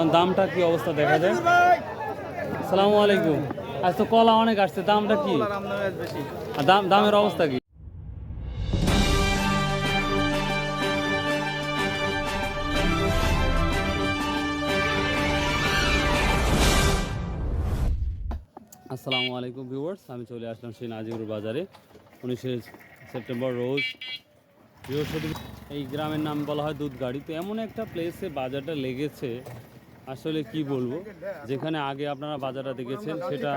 কারণ দামটা কি অবস্থা দেখা যায়? সালামু আলাইকুম। আজ তো কলা অনেক আসছে দামটা কি? দাম দামের অবস্থা কি? আসসালামু আলাইকুম ভিউয়ার্স আমি চলে আসলাম সেই নাজিপুর বাজারে। উনিশে সেপ্টেম্বর রোজ। বৃহস্পতি এই গ্রামের নাম বলা হয় দুধগাড়ি। তো এমন একটা প্লেসে বাজারটা লেগেছে আসলে কি বলব, যেখানে আগে আপনারা বাজারটা দেখেছেন, সেটা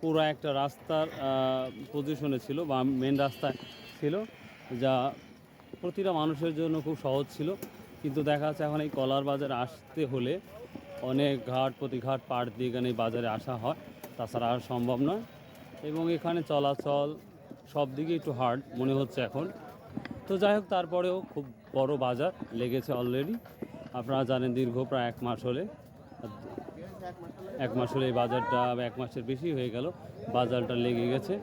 পুরো একটা রাস্তার পজিশনে ছিল বা মেন রাস্তায় ছিল, যা প্রতিটা মানুষের জন্য খুব সহজ ছিল। কিন্তু দেখা যাচ্ছে এখন এই কলার বাজার আসতে হলে অনেক ঘাট প্রতিঘাট পাড় দিয়ে এখানে বাজারে আসা হয়। তাছাড়া আর সম্ভব নয়। এবং এখানে চলাচল সব দিকে একটু হার্ড মনে হচ্ছে এখন। তো যাই হোক, তারপরেও খুব বড় বাজার লেগেছে অলরেডি আপনারা জানেন দীর্ঘ প্রায় এক মাস হলে, এক মাস হলে এই বাজারটা এক মাসের বেশি হয়ে গেল, বাজারটা লেগে গেছে।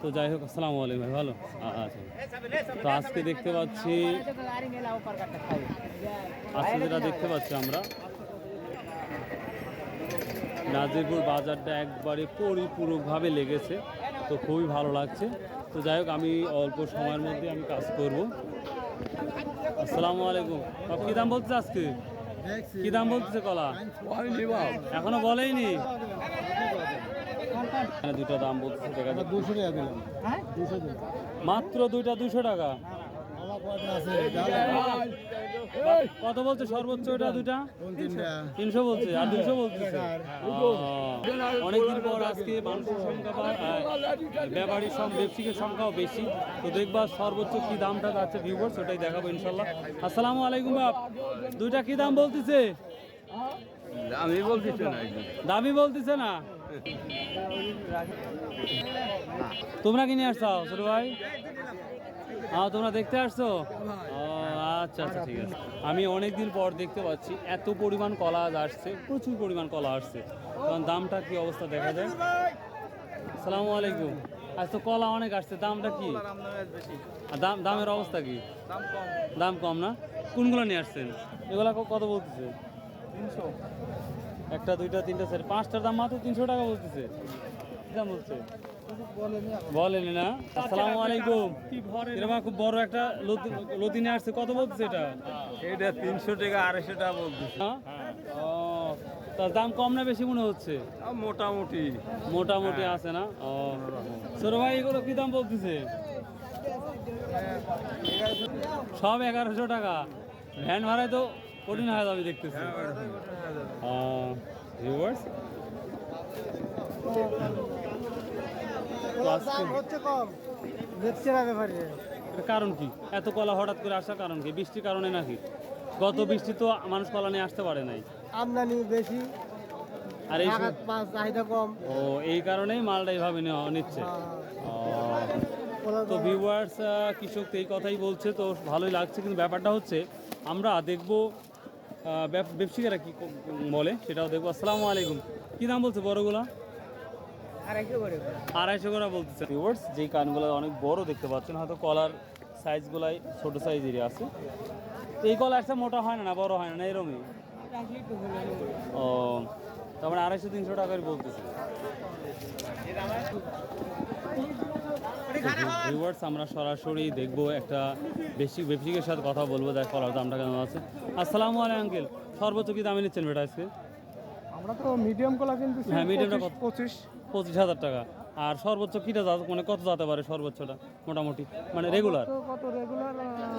তো যাই হোক, আসসালামু আলাইকুম ভাই, ভালো? আচ্ছা। তো আজকে দেখতে পাচ্ছি আজকে যেটা দেখতে পাচ্ছি আমরা। নাজিরপুর বাজারটা একবারে পরিপূরকভাবে লেগেছে, তো খুবই ভালো লাগছে। তো যাই হোক, আমি অল্প সময়ের মধ্যে আমি কাজ করব। আসসালামু আলাইকুম। কী দাম বলছে আজকে? কি দাম বলতেছে কলা? এখনও বলেইনি? দুটো দাম বলতেছে, দেখা যাচ্ছে দুশো টাকা দিলাম মাত্র দুইটা দুশো টাকা। কত বলছে সর্বোচ্চ এটা দুইটা? কোন তিনশো বলছে আর দুশো বলতেছে অনেকদিন পর আজকে মানুষের সংখ্যা বা ব্যাপারীর সব ব্যবসায়িকের সংখ্যাও বেশি। তো দেখবা সর্বোচ্চ কি দামটা যাচ্ছে ভিউয়ার্স ওটাই দেখাবো ইনশাল্লাহ। আসসালামু আলাইকুম বাপ দুইটা কি দাম বলতেছে? আমি বলতেছি না দামি বলতেছে না? তোমরা কি নিয়ে আসছো ছোট ভাই? হ্যাঁ তোমরা দেখতে আসছো? ও আচ্ছা আচ্ছা ঠিক আছে। আমি অনেক দিন পর দেখতে পাচ্ছি এত পরিমাণ কলা আজ আসছে প্রচুর পরিমাণ কলা আসছে। কারণ দামটা কি অবস্থা দেখা যায়? সালামু আলাইকুম। আজ তো কলা অনেক আসছে দামটা কি? আর দাম দামের অবস্থা কি? দাম কম। না? কোনগুলো নিয়ে আসছেন? এগুলা কত বলতেছে? তিনশো। একটা দুইটা তিনটা চার পাঁচটার দাম মাত্র তিনশো টাকা বলতেছে। কি দাম বলছে? বলেন না। আসসালামু আলাইকুম। এরকম খুব বড় একটা লতি- নিয়ে আসছে। কত বলতেছে এটা? এটা তিনশো টাকা আড়াইশো টাকা বলতেছি। হ্যাঁ? ও তার দাম কম না বেশি মনে হচ্ছে? মোটামুটি। মোটামুটি আছে না? ও। ভাই এগুলো কি দাম বলতেছে? সব এগারোশো টাকা। ভ্যান ভাড়ায় তো কঠিন হয়ে যাবে দেখতেছি। ভিউয়ার্স হচ্ছে কম দেখছে না ব্যাপারে এর কারণ কি? এত কলা হঠাৎ করে আসার কারণ কি? বৃষ্টির কারণে নাকি? গত বৃষ্টি তো মানুষ কলা নিয়ে আসতে পারে নাই। আমদানি বেশি আর এই চাহিদা কম। ও এই কারণেই মালটা এইভাবে নেওয়া নিচ্ছে। তো ভিউয়ার্স কৃষক তো এই কথাই বলছে তো ভালোই লাগছে কিন্তু ব্যাপারটা হচ্ছে আমরা দেখব ব্যবসায়ীরা কি বলে সেটাও দেখব। আসসালামু আলাইকুম। কি দাম বলছে বড়গুলা? আড়াইশো করে। বলতেছে ভিউয়ার্স যেই কানগুলো অনেক বড় দেখতে পাচ্ছেন হয়তো কলার সাইজগুলাই ছোট সাইজেরই আছে। তো এই কলা একটা মোটা হয় না না বড় হয় না না এরমই ও তারপরে আড়াইশো তিনশো টাকার বলতেছে ভিউয়ার্স আমরা সরাসরি দেখব একটা বেশি ব্যবসায়িকের সাথে কথা বলব দেখ কলার দামটা কেমন আছে। আসসালামু আলাইকুম আঙ্কেল। সর্বোচ্চ কি দামে নিচ্ছেন বেটা আজকে? আমরা তো মিডিয়াম কলা কিন্তু হ্যাঁ, মিডিয়ামটা কত? পঁচিশ। পঁচিশ হাজার টাকা। আর সর্বোচ্চ কিটা যা মানে কত যাতে পারে সর্বোচ্চটা? মোটামুটি মানে রেগুলার তো কত রেগুলার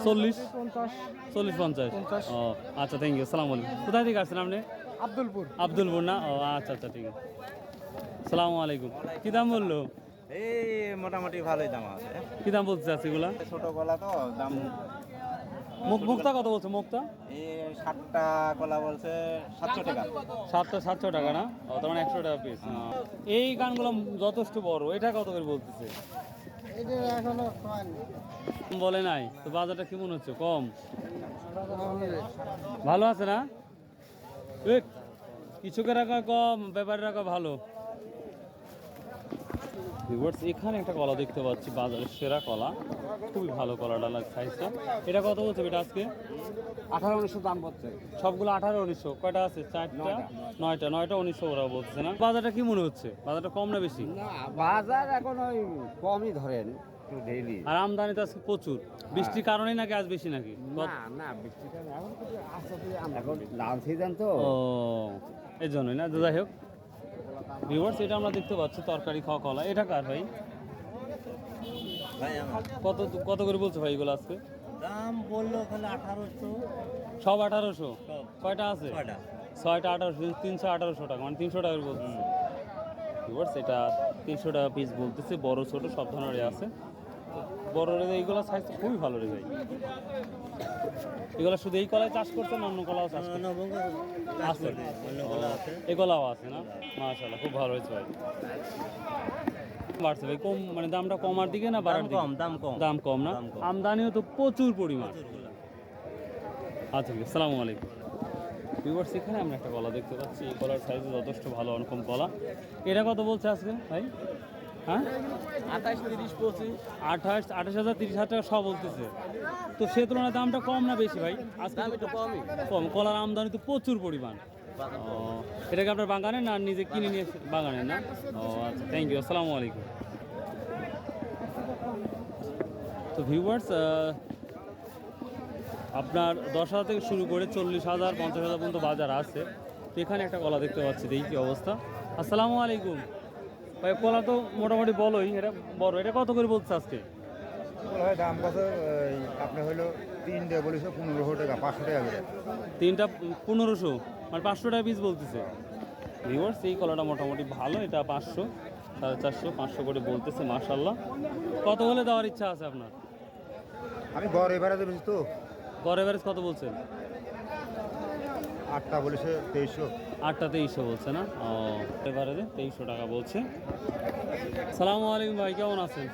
চল্লিশ? পঞ্চাশ। চল্লিশ পঞ্চাশ। ও আচ্ছা থ্যাংক ইউ সালাম আলাইকুম। কোথায় থেকে আসছেন আপনি? আব্দুলপুর। আব্দুলপুর না? ও আচ্ছা আচ্ছা ঠিক আছে। সালামু আলাইকুম। কি দাম বলল? এই মোটামুটি ভালোই দাম আছে। কি দাম বলতে চাচ্ছি এগুলা? ছোট কলা তো দাম মুখ মুক্তা কত বলছে? মুক্তা সাতটা কলা বলছে সাতশো টাকা। সাতটা সাতশো টাকা না? ও তার মানে একশো টাকা পিস এই গানগুলো যথেষ্ট বড়। এটা কত করে বলতেছে? বলে নাই। তো বাজারটা কেমন হচ্ছে? কম? ভালো আছে না? কৃষকের রাখা কম ব্যাপারের রাখা ভালো। এখানে একটা কলা দেখতে পাচ্ছি বাজারের সেরা কলা। খুবই ভালো কলাটা লাগ সাইজটা এটা কত বলছে এটা আজকে? আঠারো উনিশশো দাম পড়ছে সবগুলো আঠারো উনিশশো। কয়টা আছে? চারটা? নয়টা নয়টা। উনিশশো ওরা বলছে না? বাজারটা কি মনে হচ্ছে? বাজারটা কম না বেশি? বাজার এখন ওই কমই ধরেন আর আমদানি তো আজকে প্রচুর। বৃষ্টির কারণেই নাকি আজ বেশি নাকি? না না বৃষ্টিটা না, এখন এখন লাল সিজন তো। ও এই জন্যই না? যাই হোক। ভিউয়ার্স এটা আমরা দেখতে পাচ্ছি তরকারি খাওয়া কলা। এটা কার ভাই? কত কত করে বলছো ভাই এগুলো আজকে? দাম বলল তাহলে আঠারোশো। সব আঠারোশো। কয়টা আছে? ছয়টা। আঠারোশো তিনশো আঠারোশো টাকা মানে তিনশো টাকা বলছে। ভিউয়ার্স এটা তিনশো টাকা পিস বলতেছে বড় ছোট সব ধরনের আছে। বড় রে এইগুলো সাইজ খুবই ভালো রে ভাই। এগুলো শুধু এই কলায় চাষ করছে না অন্য কলাও চাষ করছে আছে। এই কলাও আছে না? মাশাআল্লাহ খুব ভালো হয়েছে ভাই। বাড়ছে ভাই কম মানে দামটা কমার দিকে না বাড়ার দিকে? কম দাম কম। দাম কম না? আমদানিও তো প্রচুর পরিমাণ। আচ্ছা ঠিক আছে সালামু আলাইকুম। ভিউয়ার্স এখানে আমরা একটা কলা দেখতে পাচ্ছি। এই কলার সাইজ যথেষ্ট ভালো অনকম কলা। এটা কত বলছে আজকে ভাই? হ্যাঁ? আঠাশ তিরিশ পঁচিশ। আঠাশ আঠাশ হাজার তিরিশ হাজার টাকা সব বলতেছে। তো সে তুলনায় দামটা কম না বেশি ভাই? আজকে একটু কমই। কম। কলার আমদানি তো প্রচুর পরিমাণ। ও এটা কি আপনার বাগানের না নিজে কিনে নিয়ে বাগানের না? ও আচ্ছা থ্যাংক ইউ আসসালামু আলাইকুম। তো ভিউয়ার্স আপনার দশ হাজার থেকে শুরু করে চল্লিশ হাজার পঞ্চাশ হাজার পর্যন্ত বাজার আছে। তো এখানে একটা কলা দেখতে পাচ্ছি দেখি কি অবস্থা। আসসালামু আলাইকুম। ভাই কলা তো মোটামুটি বলোই এটা বড়। এটা কত করে বলছে আজকে? হয় দাম কত? আপনার হলো তিনটে বলেছে পনেরোশো টাকা পাঁচশো টাকা করে। তিনটা পনেরোশো? মানে পাঁচশো টাকা পিস বলতেছে। ভিউয়ার্স এই কলাটা মোটামুটি ভালো এটা পাঁচশো সাড়ে চারশো পাঁচশো করে বলতেছে মার্শাল্লাহ কত হলে দেওয়ার ইচ্ছা আছে আপনার? আমি গড় বেশি তো। গড় এভারেজ কত বলছেন? আটটা বলেছে তেইশশো। আটটা তেইশশো বলছে না? ও এভারেজে তেইশশো টাকা বলছে। সালামু আলাইকুম ভাই কেমন আছেন?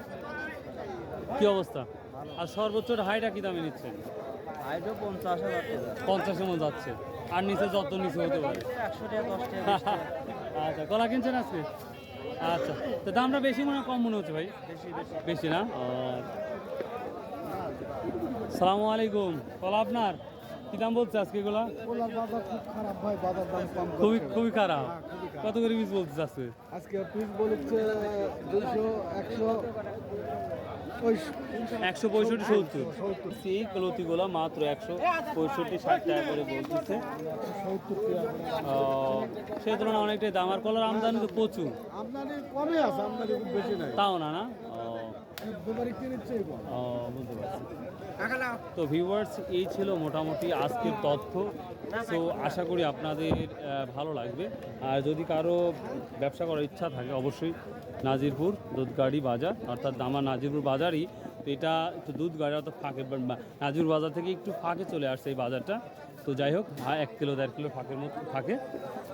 কি অবস্থা? আর সর্বোচ্চ হাইটা কি দামে নিচ্ছেন? আইটো পঞ্চাশ পঞ্চাশের মধ্যে যাচ্ছে। আর নিচে যত নিচে হতে পারে। আচ্ছা কলা কিনছেন আজকে? আচ্ছা তো দামটা বেশি মনে হয় কম মনে হচ্ছে ভাই? বেশি না। সালামু আলাইকুম কলা আপনার? কি দাম বলছে আজকে এগুলা? কলার বাজার খুব খারাপ ভাই বাজার দাম কম খুবই খুবই খারাপ। হ্যাঁ, খুবই খারাপ। কত করে পিস বলছে আজকে? আজকে পিস বলেছে দুশো একশো একশো পঁয়ষট্টি সত্তর। সেই কলতিগুলা মাত্র একশো পঁয়ষট্টি ষাট টাকা করে বলতেছে। সেই তুলনায় অনেকটাই দাম। আর কলার আমদানি তো প্রচুর। আমদানি কমই আছে আমদানি খুব বেশি নাই। তাও না না? বুঝতে পারছি। তো ভিউয়ার্স এই ছিল মোটামুটি আজকের তথ্য। তো আশা করি আপনাদের ভালো লাগবে। আর যদি কারও ব্যবসা করার ইচ্ছা থাকে অবশ্যই নাজিরপুর দুধগাড়ি বাজার অর্থাৎ দামা নাজিরপুর বাজারই। তো এটা একটু দুধগাড়ি অর্থাৎ ফাঁকে নাজিরপুর বাজার থেকে একটু ফাঁকে চলে আসছে এই বাজারটা। তো যাই হোক হ্যাঁ এক কিলো দেড় কিলো ফাঁকের মতো ফাঁকে।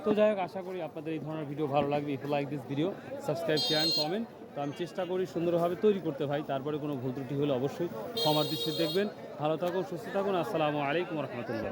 তো যাই হোক আশা করি আপনাদের এই ধরনের ভিডিও ভালো লাগবে। If like this video subscribe share and comment তো আমি চেষ্টা করি সুন্দরভাবে তৈরি করতে ভাই, তারপরে কোনো ভুল ত্রুটি হলে অবশ্যই ক্ষমার দৃষ্টি দেখবেন। ভালো থাকুন, সুস্থ থাকুন, আসসালামু আলাইকুম রহমতুল্লাহ।